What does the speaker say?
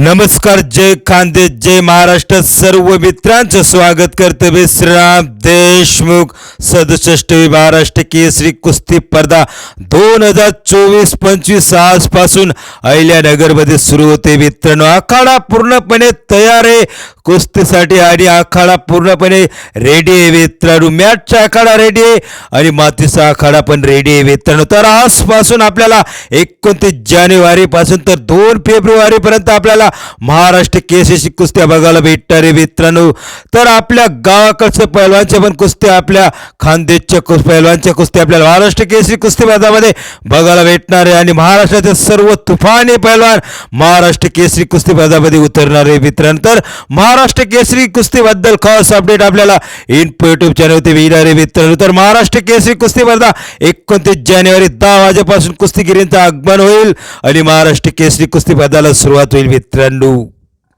नमस्कार जय खानदे जय महाराष्ट्र सर्व मित्रांचं स्वागत करते श्रीराम. देशमुख सदुसष्ट महाराष्ट्र केसरी कुस्ती स्पर्धा दोन हजार चोवीस पंचवीस आजपासून अहिल्यानगरमध्ये सुरू होते. मित्रांनो आखाडा पूर्णपणे तयार आहे. कुस्तीसाठी आणि आखाडा पूर्णपणे रेडी आहे मित्रांनो. मॅटचा आखाडा रेडी आहे आणि मातीचा आखाडा पण रेडी आहे मित्रांनो. तर आजपासून आपल्याला एकोणतीस जानेवारीपासून तर दोन फेब्रुवारीपर्यंत आपल्याला महाराष्ट्र केसरी कुस्त्या बघायला भेटणार आहे मित्रांनो. तर आपल्या गावाकडचं पहिला पैलवानच्या पण कुस्त्या आपल्या खानदेशच्या कुस पैलवानच्या कुस्त्या आपल्याला. महाराष्ट्र केसरी कुस्ती बघायला भेटणार आहे आणि महाराष्ट्राचे सर्व तुफानी पैलवान महाराष्ट्र केसरी कुस्ती उतरणार आहे मित्रांनो. तर महाराष्ट्र केसरी कुस्तीबद्दल खास अपडेट आपल्याला इन्फो युट्यूब चॅनलवरती मिळणार आहे मित्रांनो. तर महाराष्ट्र केसरी कुस्ती स्पर्धा एकोणतीस जानेवारी दहा वाजेपासून कुस्तीगिरींचं आगमन होईल आणि महाराष्ट्र केसरी कुस्ती स्पर्धाला सुरुवात होईल मित्रांनो.